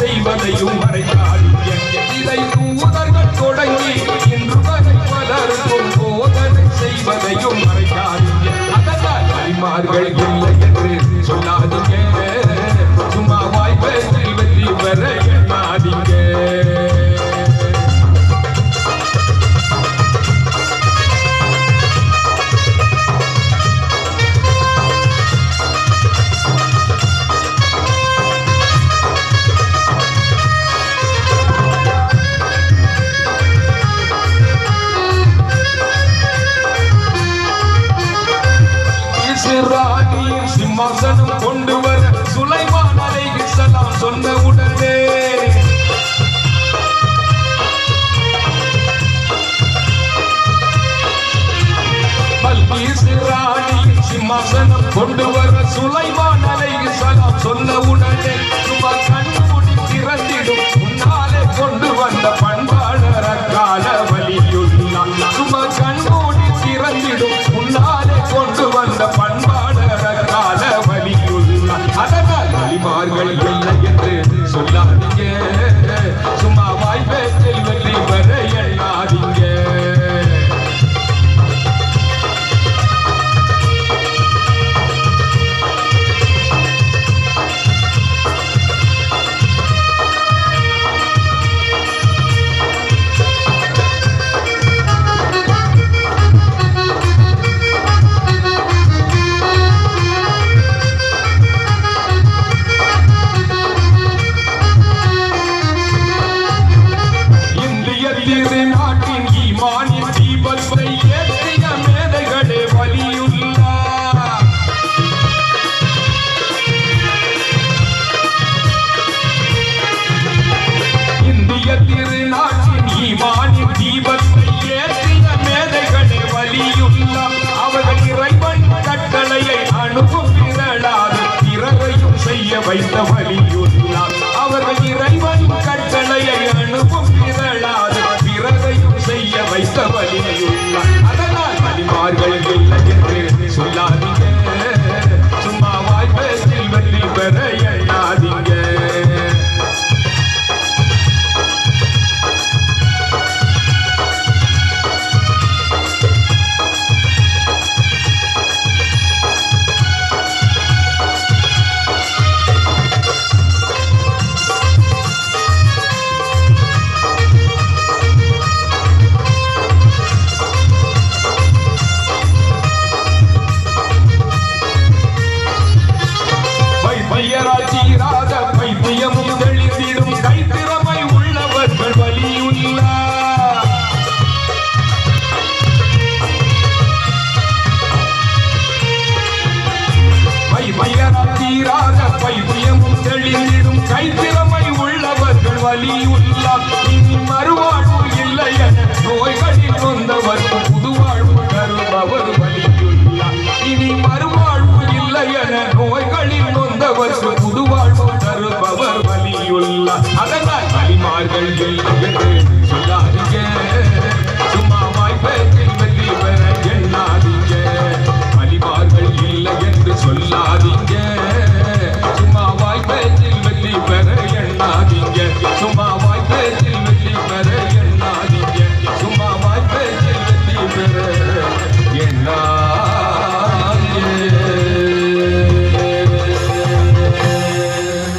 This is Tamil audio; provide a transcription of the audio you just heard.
செய்வதையும் மறைத்தாள் இதை தூதர்கள் தொடங்கி இன்று வரை பலருக்கும் போதனை செய்வதையும் மறைத்தாள் அதனால் அறிமார்கள் இஸ்ராயலின் சிம்மாசனம் கொண்டு வர சுலைமான் அலைஹிஸ்ஸலாம் சொன்ன உடனே. ராணியின் சிம்மாசனம் கொண்டு வர சுலைமான் வலிமார்கள் இல்லை என்று சொல்லாதீங்க. இந்திய திருநாட்டின் ஈமானின் தீபத்தை ஏற்றிய மேதைகளே வலியுள்ளா இந்திய திருநாட்டின் ஈமானின் தீபத்தை ஏற்றிய மேதைகளே வலியுள்ளா அவர்கள் இறைவன் கட்டளையை அணுகும் திரளாது பிறரையும் செய்ய வைத்த வலியுள்ளா வைத்த வலிமையுள்ள அதனால் வலிமார்கள் இல்லை கைத்திறமை உள்ளவர்கள் வலியுள்ளா இனி மறுவாழ்வு இல்லை என நோய்களில் வந்தவர் புதுவாழ்வு தருபவர் வலியுள்ளா. இனி மறுவாழ்வு இல்லை என நோய்களில் நொந்தவர்க்கு புதுவாழ்வு தருபவர் வலியுள்ளா. அதனால் வலிமார்கள் இல்லை